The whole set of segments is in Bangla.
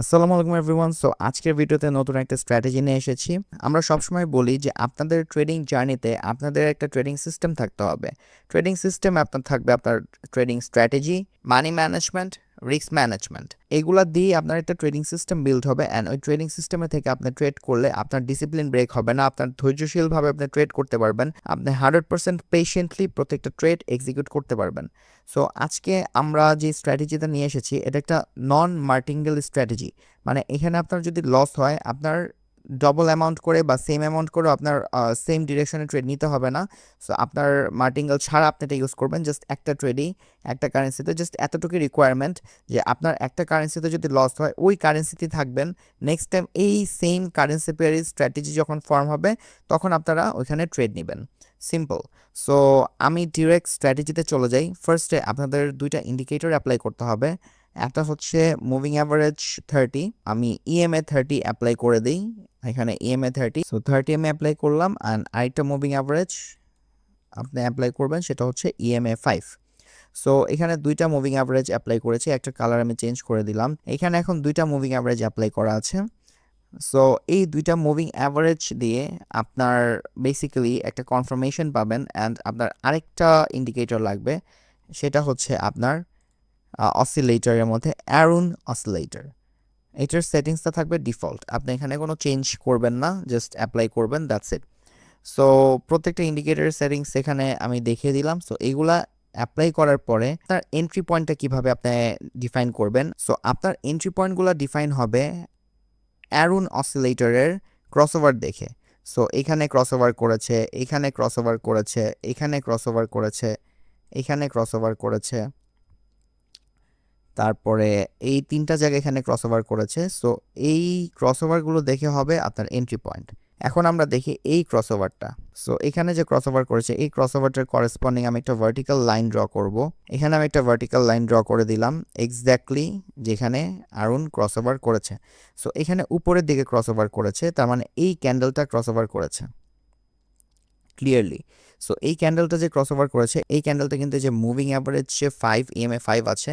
আসসালামু আলাইকুম এভরিওয়ান। সো আজকের ভিডিওতে নতুন একটা স্ট্র্যাটেজি নিয়ে এসেছি। আমরা সবসময় বলি যে আপনাদের ট্রেডিং জার্নিতে আপনাদের একটা ট্রেডিং সিস্টেম থাকতে হবে। ট্রেডিং সিস্টেম আপনার থাকবে আপনার trading strategy, money management risk management এগুলো দিয়ে আপনার একটা ট্রেডিং সিস্টেম বিল্ড হবে অ্যান্ড ওই ট্রেডিং সিস্টেমে থেকে আপনি ট্রেড করলে আপনার ডিসিপ্লিন ব্রেক হবে না, আপনার ধৈর্যশীলভাবে আপনি ট্রেড করতে পারবেন, আপনি হান্ড্রেড পার্সেন্ট পেশেন্টলি প্রত্যেকটা ট্রেড এক্সিকিউট করতে পারবেন। সো আজকে আমরা যে স্ট্র্যাটেজিটা নিয়ে এসেছি, এটা একটা নন মার্টিঙ্গেল স্ট্র্যাটেজি মানে এখানে আপনার যদি লস হয়, আপনার ডবল অ্যামাউন্ট করে বা সেম অ্যামাউন্ট করে আপনার সেম ডিরেকশনে ট্রেড নিতে হবে না। সো আপনার মার্টিঙ্গেল ছাড়া আপনি এটা ইউজ করবেন জাস্ট একটা ট্রেডই একটা কারেন্সিতে জাস্ট এতটুকুই রিকোয়ারমেন্ট যে আপনার একটা কারেন্সিতে যদি লস হয়, ওই কারেন্সিতে থাকবেন। নেক্সট টাইম এই সেম কারেন্সি পেয়ারের স্ট্র্যাটেজি যখন ফর্ম হবে, তখন আপনারা ওইখানে ট্রেড নেবেন। সিম্পল সো আমি ডিরেক্ট স্ট্র্যাটেজিতে চলে যাই। ফার্স্টে আপনাদের দুইটা ইন্ডিকেটর অ্যাপ্লাই করতে হবে। একটা হচ্ছে মুভিং অ্যাভারেজ থার্টি আমি ইএমএ থার্টি অ্যাপ্লাই করে দিই, এখানে ইএমএ থার্টি সো থার্টি আমি অ্যাপ্লাই করলাম অ্যান্ড আরেকটা মুভিং অ্যাভারেজ আপনি অ্যাপ্লাই করবেন, সেটা হচ্ছে ইএমএ ফাইভ সো এখানে দুইটা মুভিং অ্যাভারেজ অ্যাপ্লাই করেছি, একটা কালার আমি চেঞ্জ করে দিলাম, এখানে এখন দুইটা মুভিং অ্যাভারেজ অ্যাপ্লাই করা আছে। সো এই দুইটা মুভিং অ্যাভারেজ দিয়ে আপনার বেসিক্যালি একটা কনফার্মেশন পাবেন অ্যান্ড আপনার আরেকটা ইন্ডিকেটর লাগবে, সেটা হচ্ছে আপনার অসিলেটরের মধ্যে অ্যারুন অসিলেটর এটার সেটিংসটা থাকবে ডিফল্ট আপনি এখানে কোনো চেঞ্জ করবেন না জাস্ট অ্যাপ্লাই করবেন দ্যাটস ইট সো প্রত্যেকটা ইন্ডিকেটরের সেটিংস এখানে আমি দেখিয়ে দিলাম। সো এইগুলা অ্যাপ্লাই করার পরে তার এন্ট্রি পয়েন্টটা কীভাবে আপনি ডিফাইন করবেন? সো আপনার এন্ট্রি পয়েন্টগুলো ডিফাইন হবে অ্যারুন অসিলেটরের ক্রসওভার দেখে। সো এখানে ক্রসওভার করেছে, এখানে ক্রসওভার করেছে, এখানে ক্রসওভার করেছে, এখানে ক্রসওভার করেছে। তারপরে এই তিনটা জায়গা এখানে ক্রসওভার করেছে। সো এই ক্রসওভারগুলো দেখে হবে আপনার এন্ট্রি পয়েন্ট এখন আমরা দেখি এই ক্রসওভারটা সো এখানে যে ক্রসওভার করেছে, এই ক্রস ক্রসওভারটার করেসপন্ডিং আমি একটা ভার্টিক্যাল লাইন ড্র করব। এখানে আমি একটা ভার্টিক্যাল লাইন ড্র করে দিলাম এক্স্যাক্টলি যেখানে আরুন ক্রসওভার করেছে। সো এখানে উপরের দিকে ক্রসওভার করেছে, তার মানে এই ক্যান্ডেলটা ক্রসওভার করেছে। ক্লিয়ারলি সো এই ক্যান্ডেলটা যে ক্রসওভার করেছে, এই ক্যান্ডেলটা কিন্তু যে মুভিং অ্যাভারেজ যে ফাইভ ইএমএ ফাইভ আছে,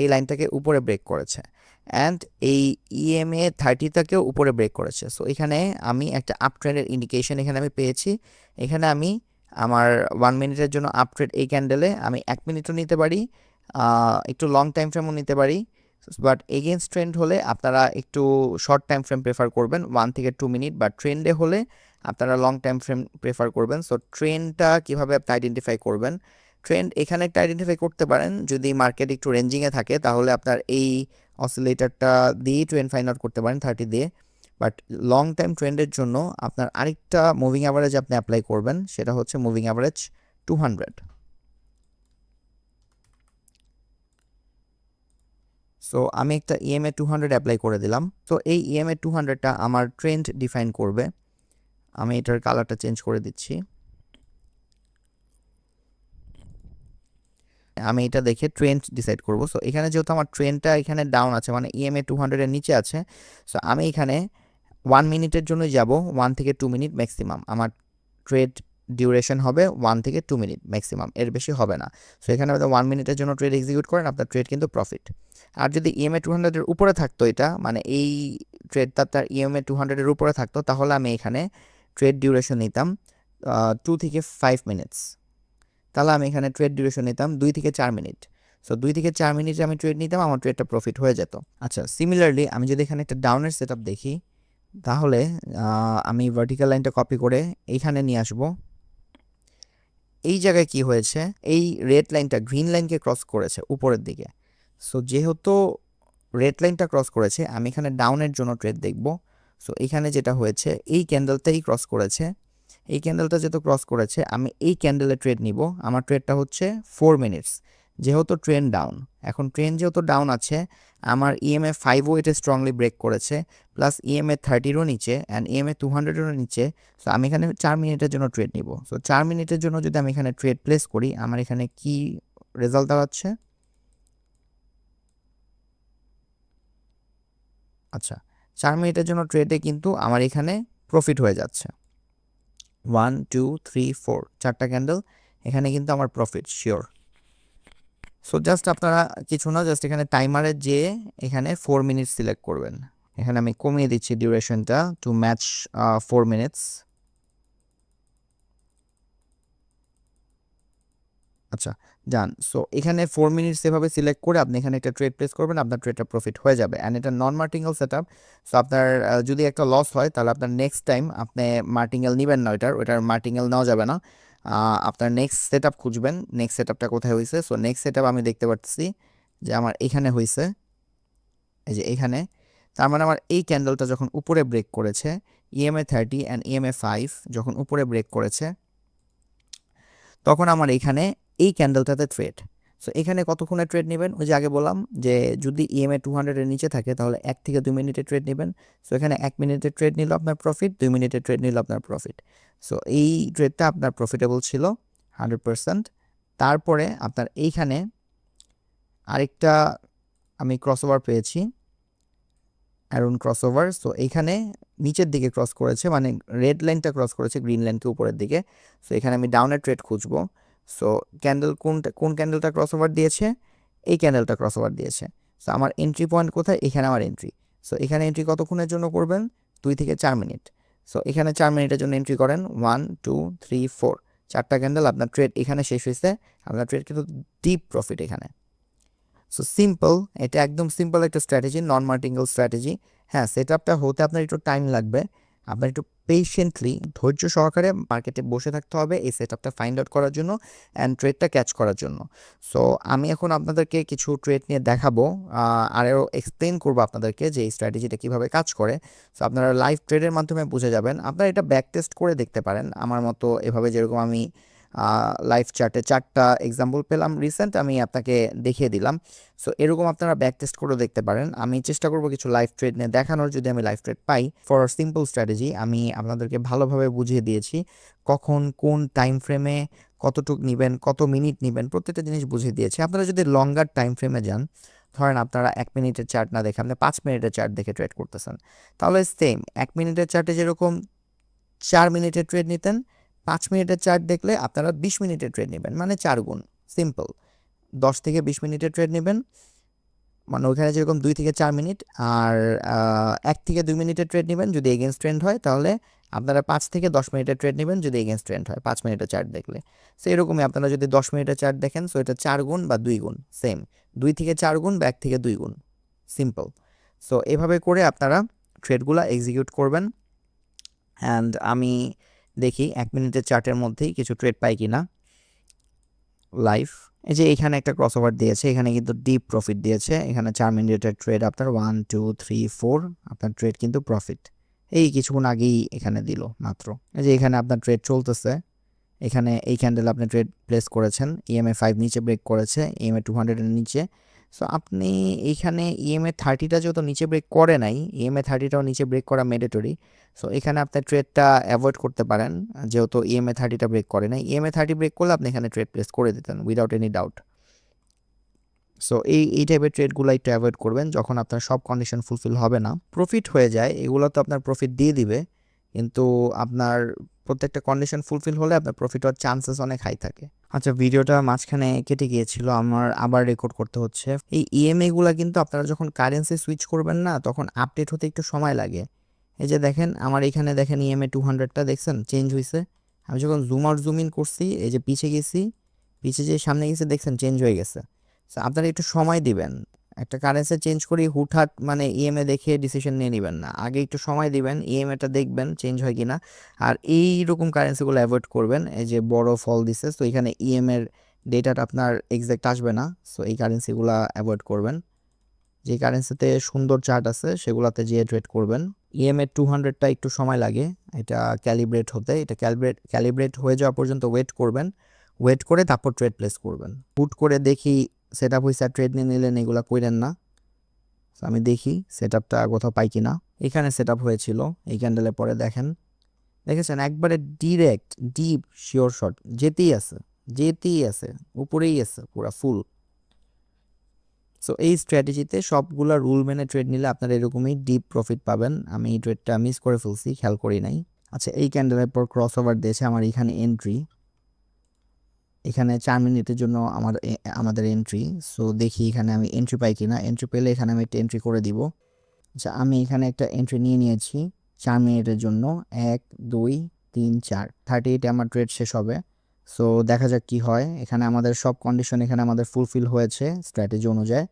এই লাইনটাকে উপরে ব্রেক করেছে। অ্যান্ড এই E ইএমএ থার্টিটাকেও উপরে ব্রেক করেছে। সো এখানে আমি একটা আপ ট্রেন্ডের ইন্ডিকেশন এখানে আমি পেয়েছি। এখানে আমি আমার ওয়ান মিনিটের জন্য আপ ট্রেড এই ক্যান্ডেলে আমি এক মিনিটও নিতে পারি একটু লং টাইম ফ্রেমও নিতে পারি। বাট এগেনস্ট ট্রেন্ড হলে আপনারা একটু শর্ট টাইম ফ্রেম প্রেফার করবেন ওয়ান থেকে টু মিনিট বা ট্রেন্ডে হলে আপনারা লং টাইম ফ্রেম প্রেফার করবেন। সো ট্রেন্ডটা কীভাবে আপনি আইডেন্টিফাই করবেন? ট্রেন্ড এখানে একটা আইডেন্টিফাই করতে পারেন। যদি মার্কেট একটু রেঞ্জিংয়ে থাকে, তাহলে আপনার এই অসিলেটরটা দিয়ে ট্রেন্ড ফাইন্ড আউট করতে পারেন থার্টি দিয়ে। বাট লং টাইম ট্রেন্ডের জন্য আপনার আরেকটা মুভিং অ্যাভারেজ আপনি অ্যাপ্লাই করবেন, সেটা হচ্ছে moving average two hundred so আমি একটা ইএমএ টু হান্ড্রেড অ্যাপ্লাই করে দিলাম। তো এই ইএমএ টু হান্ড্রেডটা আমার ট্রেন্ড ডিফাইন করবে। আমি এটার কালারটা চেঞ্জ করে দিচ্ছি। আমি এটা দেখে ট্রেন্ড ডিসাইড করব। সো এখানে যেহেতু আমার ট্রেনটা এখানে ডাউন আছে মানে ইএমএ টু হান্ড্রেডের নিচে আছে সো আমি এখানে ওয়ান মিনিটের জন্য যাব ওয়ান থেকে টু মিনিট ম্যাক্সিমাম আমার ট্রেড ডিউরেশন হবে ওয়ান থেকে টু মিনিট ম্যাক্সিমাম এর বেশি হবে না। সো এখানে আপনি ওয়ান মিনিটের জন্য ট্রেড এক্সিকিউট করেন, আপনার ট্রেড কিন্তু প্রফিট আর যদি ইএমএ টু হান্ড্রেডের উপরে থাকতো এটা মানে এই ট্রেডটা তার ইএমএ টু হান্ড্রেডের উপরে থাকতো, তাহলে আমি এখানে ট্রেড ডিউরেশন নিতাম টু থেকে ফাইভ মিনিটস তাহলে আমি এখানে ট্রেড ডিউরেশন নিতাম দুই থেকে চার মিনিট সো দুই থেকে চার মিনিটে আমি ট্রেড নিতাম, আমার ট্রেডটা প্রফিট হয়ে যেত। আচ্ছা সিমিলারলি আমি যদি এখানে একটা ডাউনের সেট দেখি, তাহলে আমি ভার্টিক্যাল লাইনটা কপি করে এইখানে নিয়ে আসব। এই জায়গায় কি হয়েছে? এই রেড লাইনটা গ্রিন লাইনকে ক্রস করেছে উপরের দিকে। সো যেহেতু রেড লাইনটা ক্রস করেছে, আমি এখানে ডাউনের জন্য ট্রেড দেখব। সো এখানে যেটা হয়েছে, এই ক্যান্ডেলটাই ক্রস করেছে। এই ক্যান্ডেলটা যেহেতু ক্রস করেছে, আমি এই ক্যান্ডেলে ট্রেড নিব। আমার ট্রেডটা হচ্ছে ফোর মিনিটস যেহেতু ট্রেন ডাউন এখন ট্রেন যেহেতু ডাউন আছে, আমার E ইএমএ ফাইভও এটা স্ট্রংলি ব্রেক করেছে প্লাস E ইএমএ থার্টিরও নিচে অ্যান্ড ইএমএ টু হান্ড্রেডেরও নিচে। সো আমি এখানে চার মিনিটের জন্য ট্রেড নিব। সো চার মিনিটের জন্য যদি আমি এখানে ট্রেড প্লেস করি, আমার এখানে কি রেজাল্ট দাঁড়াচ্ছে? আচ্ছা চার মিনিটের জন্য ট্রেডে কিন্তু আমার এখানে প্রফিট হয়ে যাচ্ছে। ওয়ান টু থ্রি ফোর চারটা ক্যান্ডেল এখানে কিন্তু আমার প্রফিট শিওর সো জাস্ট আপনারা কিছু না জাস্ট এখানে টাইমারে যে এখানে ফোর মিনিট সিলেক্ট করবেন। এখানে আমি কমিয়ে দিচ্ছি ডিউরেশনটা টু ম্যাচ ফোর মিনিটস আচ্ছা যান সো এখানে ফোর মিনিটস এভাবে সিলেক্ট করে আপনি এখানে একটা ট্রেড প্লেস করবেন, আপনার ট্রেডটা প্রফিট হয়ে যাবে। অ্যান্ড এটা non martingale set up so আপনার যদি একটা লস হয়, তাহলে আপনার নেক্সট টাইম আপনি মার্টিঙ্গেল নেবেন না ওইটার ওইটার মার্টিঙ্গেল নেওয়া যাবে না। আপনার নেক্সট সেট আপ খুঁজবেন নেক্সট সেট আপটা কোথায় হয়েছে সো নেক্সট সেট আপ আমি দেখতে পাচ্ছি যে আমার এখানে হয়েছে এই যে এখানে। তার মানে আমার এই ক্যান্ডেলটা যখন উপরে ব্রেক করেছে EMA thirty and EMA five যখন উপরে ব্রেক করেছে, তখন আমার এখানে এই ক্যান্ডেলটাতে ট্রেড সো এখানে কতক্ষণে ট্রেড নেবেন? ওই যে আগে বললাম যে, যদি ইএমএ টু হান্ড্রেডের নিচে থাকে, তাহলে এক থেকে দুই মিনিটে ট্রেড নেবেন। সো এখানে এক মিনিটের ট্রেড নিল আপনার প্রফিট দুই মিনিটের ট্রেড নিল আপনার প্রফিট সো এই ট্রেডটা আপনার প্রফিটেবল ছিল হান্ড্রেড পারসেন্ট তারপরে আপনার এইখানে আরেকটা আমি ক্রসওভার পেয়েছি অ্যারোন ক্রসওভার সো এইখানে নিচের দিকে ক্রস করেছে মানে রেড লাইনটা ক্রস করেছে গ্রিন লাইনকে উপরের দিকে। সো এখানে আমি ডাউনের ট্রেড খুঁজবো। সো ক্যান্ডেল কোনটা, কোন ক্যান্ডেলটা ক্রসওভার দিয়েছে? এই ক্যান্ডেলটা ক্রসওভার দিয়েছে। সো আমার এন্ট্রি পয়েন্ট কোথায়? এখানে আমার এন্ট্রি সো এখানে এন্ট্রি কতক্ষণের জন্য করবেন? দুই থেকে চার মিনিট। সো এখানে চার মিনিটের জন্য এন্ট্রি করেন। ওয়ান টু থ্রি ফোর চারটা ক্যান্ডেল আপনার ট্রেড এখানে শেষ হয়েছে। আপনার ট্রেড কিন্তু ডিপ প্রফিট এখানে। সো সিম্পল এটা একদম সিম্পল একটা স্ট্র্যাটেজি নন মার্টিঙ্গেল স্ট্র্যাটেজি হ্যাঁ সেট আপটা হতে আপনার একটু টাইম লাগবে। আপনার একটু পেশেন্টলি ধৈর্য সহকারে মার্কেটে বসে থাকতে হবে এই সেট আপটা ফাইন্ড আউট করার জন্য অ্যান্ড ট্রেডটা ক্যাচ করার জন্য। সো আমি এখন আপনাদেরকে কিছু ট্রেড নিয়ে দেখাবো আরও এক্সপ্লেন করব আপনাদেরকে যে এই স্ট্র্যাটেজিটা কীভাবে কাজ করে। সো আপনারা লাইভ ট্রেডের মাধ্যমে বুঝে যাবেন। আপনারা এটা ব্যাক টেস্ট করে দেখতে পারেন। আমার মতো এভাবে যেরকম আমি লাইভ চার্টে চারটা এক্সাম্পল পেলাম রিসেন্ট আমি আপনাকে দেখিয়ে দিলাম। সো এরকম আপনারা ব্যাক টেস্ট করে দেখতে পারেন। আমি চেষ্টা করব কিছু লাইভ ট্রেড নিয়ে দেখানোর, যদি আমি লাইভ ট্রেড পাই। ফর সিম্পল স্ট্র্যাটেজি আমি আপনাদেরকে ভালোভাবে বুঝিয়ে দিয়েছি কখন, কোন টাইম ফ্রেমে কতটুক নেবেন, কত মিনিট নেবেন, প্রত্যেকটা জিনিস বুঝিয়ে দিয়েছি। আপনারা যদি লঙ্গার টাইম ফ্রেমে যান, ধরেন আপনারা এক মিনিটের চার্ট না দেখে আপনি পাঁচ মিনিটের চার্ট দেখে ট্রেড করতেছেন। তাহলে সেম এক মিনিটের চার্টে যেরকম চার মিনিটের ট্রেড নিতেন পাঁচ মিনিটের চার্ট দেখলে আপনারা বিশ মিনিটের ট্রেড নেবেন মানে চার গুণ, সিম্পল। দশ থেকে বিশ মিনিটের ট্রেড নেবেন মানে ওখানে যেরকম দুই থেকে চার মিনিট আর এক থেকে দুই মিনিটের ট্রেড নেবেন যদি এগেনস্ট ট্রেন্ড হয়, তাহলে আপনারা পাঁচ থেকে দশ মিনিটের ট্রেড নেবেন যদি এগেনস্ট ট্রেন্ড হয়, পাঁচ মিনিটের চার্ট দেখলে। সো এরকমই আপনারা যদি দশ মিনিটের চার্ট দেখেন, সো এটা চার গুণ বা দুই গুণ সেম দুই থেকে চার গুণ বা এক থেকে দুই গুণ সিম্পল সো এভাবে করে আপনারা ট্রেডগুলো এক্সিকিউট করবেন। অ্যান্ড আমি দেখি এক মিনিটের চার্টের মধ্যেই কিছু ট্রেড পাই কিনা। লাইফ এই যে এখানে একটা ক্রসওভার দিয়েছে, এখানে কিন্তু ডিপ প্রফিট দিয়েছে, এখানে চার মিনিটের ট্রেড আপনার ওয়ান টু থ্রি ফোর আপনার ট্রেড কিন্তু প্রফিট এই কিছুক্ষণ আগেই এখানে দিল মাত্র। এই যে এখানে আপনার ট্রেড চলতেছে, এখানে এই ক্যান্ডেল আপনি ট্রেড প্লেস করেছেন E ইএমএ ফাইভ নিচে ব্রেক করেছে E ইএমএ টু হান্ড্রেডের নিচে সো আপনি এইখানে ইএমএ থার্টিটা যেহেতু নিচে ব্রেক করে নাই ইএমএ থার্টিটাও নিচে ব্রেক করা ম্যান্ডেটরি সো এখানে আপনি ট্রেডটা অ্যাভয়েড করতে পারেন, যেহেতু ইএমএ থার্টিটা ব্রেক করে নাই। ইএমএ থার্টি ব্রেক করলে আপনি এখানে ট্রেড প্লেস করে দিতেন উইদাউট এনি ডাউট সো এই এই টাইপের ট্রেডগুলো একটু অ্যাভয়েড করবেন, যখন আপনার সব কন্ডিশন ফুলফিল হবে না। প্রফিট হয়ে যায়, এগুলো তো আপনার প্রফিট দিয়ে দিবে, কিন্তু আপনার প্রত্যেকটা কন্ডিশন ফুলফিল হলে আপনার প্রফিট হওয়ার চান্সেস অনেক হাই থাকে। আচ্ছা ভিডিওটা মাঝখানে কেটে গিয়েছিল, আমার আবার রেকর্ড করতে হচ্ছে। এই ইএমআই গুলো কিন্তু আপনারা যখন কারেন্সি সুইচ করবেন না, তখন আপডেট হতে একটু সময় লাগে। এই যে দেখেন, আমার এখানে দেখেন ইএমএ টু হান্ড্রেডটা দেখছেন চেঞ্জ হয়েছে আমি যখন জুম আউট জুম ইন করছি, এই যে পিছিয়ে গেছি পিছিয়ে যে সামনে গেছে, দেখছেন চেঞ্জ হয়ে গেছে। আপনারা একটু সময় দিবেন। একটা কারেন্সি চেঞ্জ করি, হুটহাট মানে ইএমএ দেখে ডিসিশন নিয়ে নেবেন না। আগে একটু সময় দিবেন ইএমএটা দেখবেন চেঞ্জ হয় কিনা। আর এই রকম কারেন্সিগুলো অ্যাভয়েড করবেন, এই যে বড় ফল দিছে, তো এখানে ইএমএর ডেটাটা আপনার এক্সাক্ট আসবে না। সো এই কারেন্সিগুলো অ্যাভয়েড করবেন। যে কারেন্সিতে সুন্দর চার্ট আছে, সেগুলোতে যেয়ে ট্রেড করবেন। ইএমএ টু হান্ড্রেডটা একটু সময় লাগে, এটা ক্যালিব্রেট হতে। এটা ক্যালিব্রেট ক্যালিব্রেট হয়ে যাওয়া পর্যন্ত ওয়েট করবেন। ওয়েট করে তারপর ট্রেড প্লেস করবেন। হুট করে দেখি সেট আপ হয়েছে ট্রেড নিয়ে নিলেন, এগুলো করেন না। আমি দেখি সেট আপটা কোথাও পাই কি না এখানে সেট আপ হয়েছিল, এই ক্যান্ডেলের পরে দেখেন। দেখেছেন? একবারে ডিরেক্ট ডিপ শিওর শট যেতেই আছে যেতেই আছে, উপরেই আছে, পুরা ফুল সো এই স্ট্র্যাটেজিতে সবগুলা রুল মেনে ট্রেড নিলে আপনারা এরকমই ডিপ প্রফিট পাবেন। আমি এই ট্রেডটা মিস করে ফেলছি, খেয়াল করি নাই। আচ্ছা এই ক্যান্ডেলের পর ক্রস ওভার দিয়েছে আমার এখানে এন্ট্রি এখানে চার মিনিটের জন্য আমার আমাদের এন্ট্রি সো দেখি এখানে আমি এন্ট্রি পাই কিনা। এন্ট্রি পেলে এখানে আমি একটা এন্ট্রি করে দিব। আচ্ছা আমি এখানে একটা এন্ট্রি নিয়ে নিয়েছি চার মিনিটের জন্য। এক, দুই, তিন, চার। থার্টি এইটে আমার ট্রেড শেষ হবে। সো দেখা যাক কি হয়। এখানে আমাদের সব কন্ডিশন এখানে আমাদের ফুলফিল হয়েছে স্ট্র্যাটেজি অনুযায়ী।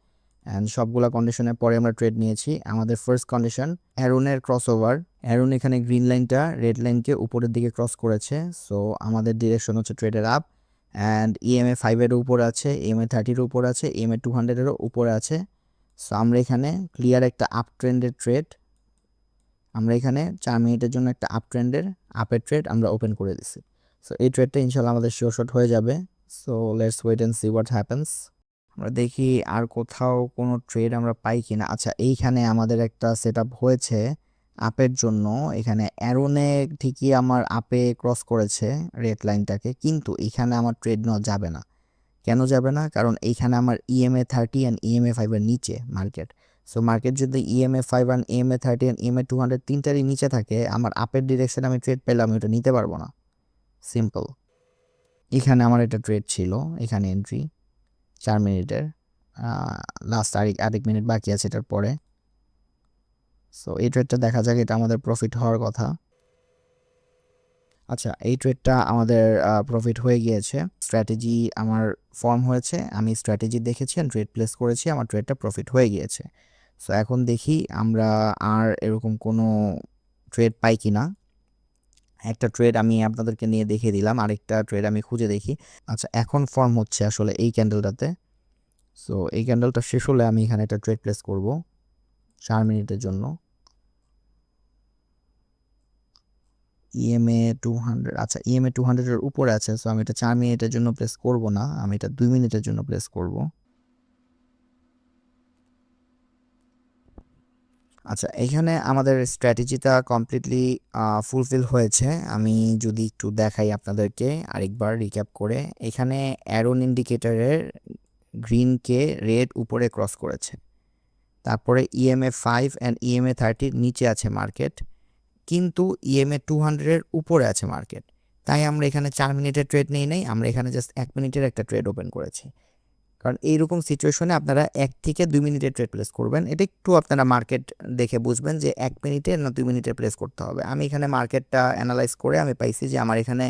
অ্যান্ড সবগুলা কন্ডিশনের পরে আমরা ট্রেড নিয়েছি। আমাদের ফার্স্ট কন্ডিশন অ্যারোনের ক্রস ওভার অ্যারোন এখানে গ্রিন লাইনটা রেড লাইনকে উপরের দিকে ক্রস করেছে। সো আমাদের ডিরেকশন হচ্ছে ট্রেডের আপ অ্যান্ড ইএমএ ফাইভের উপর আছে ইএমএ থার্টির উপর আছে ইএমএ টু হান্ড্রেডেরও উপরে আছে। সো আমরা এখানে ক্লিয়ার একটা আপ ট্রেন্ডের ট্রেড আমরা এখানে চার মিনিটের জন্য একটা আপ ট্রেন্ডের আপের ট্রেড আমরা ওপেন করে দিছি। সো এই ট্রেডটা ইনশাল্লাহ আমাদের শিওর শট হয়ে যাবে। So let's wait and see what happens আমরা দেখি আর কোথাও কোনো ট্রেড আমরা পাই কিনা। আচ্ছা এইখানে আমাদের একটা সেট হয়েছে। আপের জন্য। এখানে অ্যারোনে ঠিকই আমার আপে ক্রস করেছে রেড লাইনটাকে, কিন্তু এখানে আমার ট্রেড নেওয়া যাবে না। কেন যাবে না? কারণ এইখানে আমার ইএমএ থার্টি অ্যান্ড ইএমএ ফাইভের নিচে মার্কেট সো মার্কেট যদি EMA five and EMA thirty and EMA two hundred তিনটারই নিচে থাকে, আমার আপের ডিরেকশনে আমি ট্রেড পেলাম আমি ওটা নিতে পারব না। সিম্পল এখানে আমার একটা ট্রেড ছিল, এখানে এন্ট্রি চার মিনিটের। লাস্ট আরেক আরেক মিনিট বাকি আছে এটার পরে। সো এই ট্রেডটা দেখা যাক, এটা আমাদের প্রফিট হওয়ার কথা। আচ্ছা এই ট্রেডটা আমাদের প্রফিট হয়ে গিয়েছে। স্ট্র্যাটেজি আমার ফর্ম হয়েছে, আমি স্ট্র্যাটেজি দেখেছি ট্রেড প্লেস করেছি, আমার ট্রেডটা প্রফিট হয়ে গিয়েছে। সো এখন দেখি আমরা আর এরকম কোনো ট্রেড পাই কি না একটা ট্রেড আমি আপনাদেরকে নিয়ে দেখিয়ে দিলাম, আরেকটা ট্রেড আমি খুঁজে দেখি। আচ্ছা এখন ফর্ম হচ্ছে আসলে এই ক্যান্ডেলটাতে সো এই ক্যান্ডেলটা শেষ হলে আমি এখানে একটা ট্রেড প্লেস করব, চার মিনিটের জন্য। ইএমএ টু হান্ড্রেড আচ্ছা ইএমএ টু হান্ড্রেডের উপরে আছে সো আমি এটা চার মিনিটের জন্য প্লেস করব না, আমি এটা দুই মিনিটের জন্য প্লেস করব। আচ্ছা এখানে আমাদের স্ট্র্যাটেজিটা কমপ্লিটলি ফুলফিল হয়েছে, আমি যদি একটু দেখাই আপনাদেরকে আরেকবার রিক্যাপ করে, এখানে অ্যারোন ইন্ডিকেটরের গ্রিনকে রেড উপরে ক্রস করেছে, তারপরে ইএমএ ফাইভ অ্যান্ড ইএমএ থার্টির নিচে আছে মার্কেট কিন্তু ইএমএ টু হান্ড্রেডের উপরে আছে মার্কেট তাই আমরা এখানে চার মিনিটের ট্রেড নেই নাই, আমরা এখানে জাস্ট এক মিনিটের একটা ট্রেড ওপেন করেছি। কারণ এইরকম সিচুয়েশনে আপনারা এক থেকে দুই মিনিটের ট্রেড প্লেস করবেন। এটা একটু আপনারা মার্কেট দেখে বুঝবেন যে এক মিনিটে না দুই মিনিটে প্লেস করতে হবে। আমি এখানে মার্কেটটা অ্যানালাইজ করে আমি পাইছি যে আমার এখানে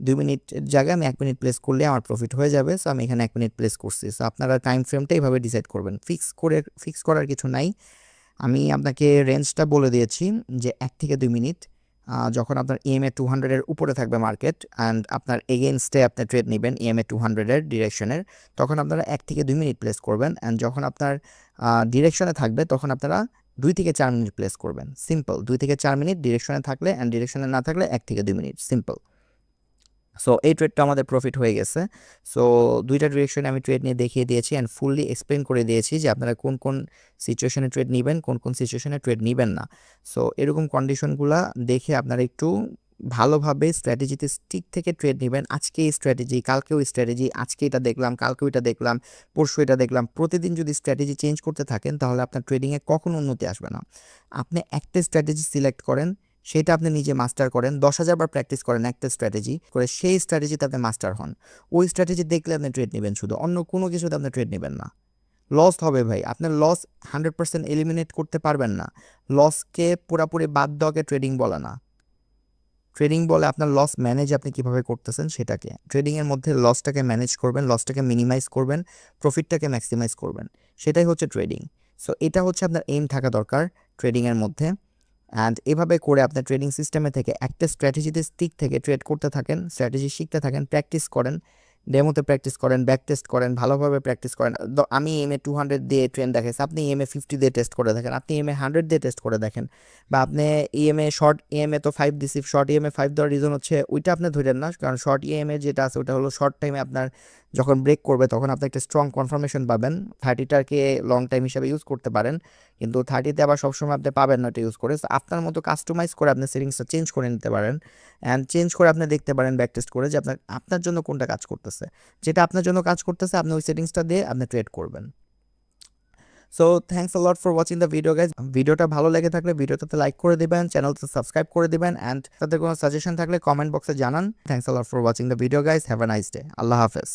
দুই মিনিটের জায়গায় আমি এক মিনিট প্লেস করলে আমার প্রফিট হয়ে যাবে। সো আমি এখানে এক মিনিট প্লেস করছি। সো আপনারা টাইম ফ্রেমটা এইভাবে ডিসাইড করবেন। ফিক্স করে ফিক্স করার কিছু নাই। আমি আপনাকে রেঞ্জটা বলে দিয়েছি যে এক থেকে দুই মিনিট যখন আপনার ইএমএ টু হান্ড্রেডের উপরে থাকবে মার্কেট অ্যান্ড আপনার এগেনস্টে আপনি ট্রেড নেবেন ইএমএ টু হান্ড্রেডের ডিরেকশনের তখন আপনারা এক থেকে দুই মিনিট প্লেস করবেন অ্যান্ড যখন আপনার ডিরেকশনে থাকবে তখন আপনারা দুই থেকে চার মিনিট প্লেস করবেন। সিম্পল দুই থেকে চার মিনিট ডিরেকশনে থাকলে অ্যান্ড ডিরেকশনে না থাকলে এক থেকে দুই মিনিট। সিম্পল সো এই ট্রেডটা আমাদের প্রফিট হয়ে গেছে। সো দুইটা ডিরেকশনে আমি ট্রেড নিয়ে দেখিয়ে দিয়েছি অ্যান্ড ফুললি এক্সপ্লেন করে দিয়েছি যে আপনারা কোন কোন সিচুয়েশনে ট্রেড নেবেন, কোন কোন সিচুয়েশনে ট্রেড নেবেন না। সো এরকম কন্ডিশনগুলো দেখে আপনারা একটু ভালোভাবে স্ট্র্যাটেজিতে স্টিক থেকে ট্রেড নেবেন। আজকে এই স্ট্র্যাটেজি কালকেও স্ট্র্যাটেজি আজকে এটা দেখলাম কালকেও এটা দেখলাম, পরশু এটা দেখলাম। প্রতিদিন যদি স্ট্র্যাটেজি চেঞ্জ করতে থাকেন তাহলে আপনার ট্রেডিংয়ে কখনো উন্নতি আসবে না। আপনি একটা স্ট্র্যাটেজি সিলেক্ট করেন সেটা আপনি নিজে মাস্টার করেন। দশ হাজার বার প্র্যাকটিস করেন একটা স্ট্র্যাটেজি করে সেই স্ট্র্যাটেজিতে আপনি মাস্টার হন। ওই স্ট্র্যাটেজি দেখলে আপনি ট্রেড নেবেন শুধু, অন্য কোনো কিছুতে আপনি ট্রেড নেবেন না। লস হবে ভাই, আপনার লস হান্ড্রেড পার্সেন্ট এলিমিনেট করতে পারবেন না। লসকে পুরাপুরি বাদ দেওয়াকে ট্রেডিং বলে না। ট্রেডিং বলে আপনার লস ম্যানেজ আপনি কীভাবে করতেছেন সেটাকে। ট্রেডিংয়ের মধ্যে লসটাকে ম্যানেজ করবেন লসটাকে মিনিমাইজ করবেন প্রফিটটাকে ম্যাক্সিমাইজ করবেন। সেটাই হচ্ছে ট্রেডিং সো এটা হচ্ছে আপনার এইম থাকা দরকার ট্রেডিংয়ের মধ্যে। অ্যান্ড এভাবে করে আপনার ট্রেডিং সিস্টেমে থেকে একটা স্ট্র্যাটেজিতে স্টিক থেকে ট্রেড করতে থাকেন স্ট্র্যাটেজি শিখতে থাকেন প্র্যাকটিস করেন ডেমোতে প্র্যাকটিস করেন ব্যাক টেস্ট করেন, ভালোভাবে প্র্যাকটিস করেন। আমি এম এ টু হান্ড্রেড দিয়ে ট্রেন দেখাইছি আপনি এম এ ফিফটি দিয়ে টেস্ট করে দেখেন, আপনি এম এ হান্ড্রেড দিয়ে টেস্ট করে দেখেন। বা আপনি ইএমএ শর্ট ইএমএ তো ফাইভ দিছি শর্ট ইএমএ ফাইভ দেওয়ার রিজন হচ্ছে ওইটা আপনি ধরেন না, কারণ শর্ট ইএমএ যেটা আছে ওটা হলো শর্ট টাইমে আপনার যখন ব্রেক করবে তখন আপনি একটা স্ট্রং কনফার্মেশন পাবেন। থার্টিটাকে লং টাইম হিসাবে ইউজ করতে পারেন। কিন্তু থার্টিতে আবার সবসময় আপনি পাবেন না এটা ইউজ করে। আপনার মতো কাস্টমাইজ করে আপনি সেটিংসটা চেঞ্জ করে নিতে পারেন। অ্যান্ড চেঞ্জ করে আপনি দেখতে পারেন ব্যাক টেস্ট করে যে আপনার আপনার জন্য কোনটা কাজ করতেছে। যেটা আপনার জন্য কাজ করতেছে, আপনি ওই সেটিংসটা দিয়ে আপনি ট্রেড করবেন। So thanks lot for watching the video guys ভিডিওটা ভালো লেগে থাকলে ভিডিওটাতে লাইক করে দিবেন চ্যানেলটা সাবস্ক্রাইব করে দিবেন। অ্যান্ড তাদের কোনো সাজেশন থাকলে কমেন্ট বক্সে জানান। Thanks lot for watching the video guys have a nice day আল্লাহ হাফেজ।